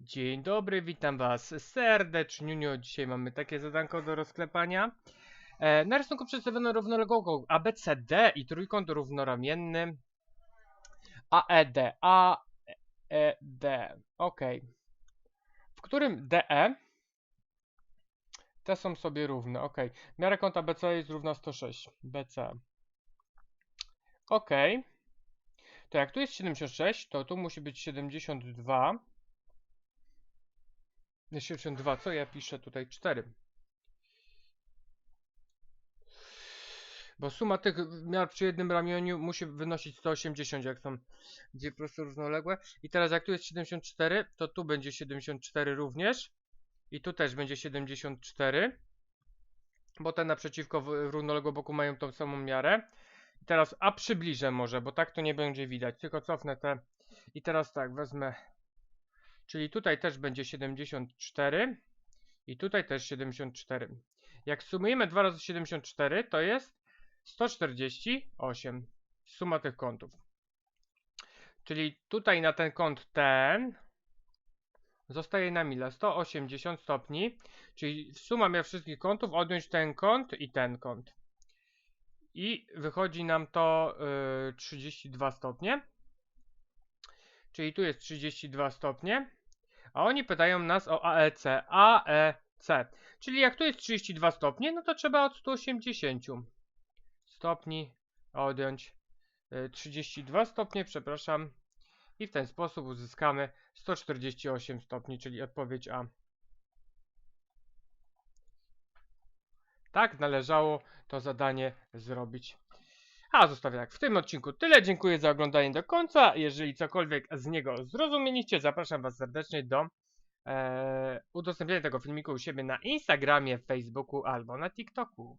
Dzień dobry, witam was serdecznie. Dzisiaj mamy takie zadanko do rozklepania. E, na rysunku przedstawiono równoległą ABCD i trójkąt równoramienny AED. AED. Ok. W którym DE te są sobie równe. Ok. Miara kąta BC jest równa 106. BC. Ok. To jak tu jest 76, to tu musi być 72. Nie, 72, co ja piszę tutaj? 4. Bo suma tych miar przy jednym ramieniu musi wynosić 180, jak są dwie proste równoległe. I teraz jak tu jest 74, to tu będzie 74 również. I tu też będzie 74. Bo te naprzeciwko w równoległym boku mają tą samą miarę. I teraz, a przybliżę może, bo tak to nie będzie widać. Tylko cofnę te. I teraz tak, wezmę Czyli tutaj też będzie 74 i tutaj też 74. Jak sumujemy 2 razy 74, to jest 148. Suma tych kątów. Czyli tutaj na ten kąt ten zostaje nam ile? 180 stopni. Czyli suma miar wszystkich kątów, odjąć ten kąt i ten kąt. I wychodzi nam to yy, 32 stopnie. Czyli tu jest 32 stopnie. A oni pytają nas o AEC. AEC. Czyli jak tu jest 32 stopnie, no to trzeba od 180 stopni odjąć y, 32 stopnie, przepraszam. I w ten sposób uzyskamy 148 stopni, czyli odpowiedź A. Tak należało to zadanie zrobić. A zostawię tak w tym odcinku tyle. Dziękuję za oglądanie do końca. Jeżeli cokolwiek z niego zrozumieliście, zapraszam Was serdecznie do e, udostępnienia tego filmiku u siebie na Instagramie, Facebooku albo na TikToku.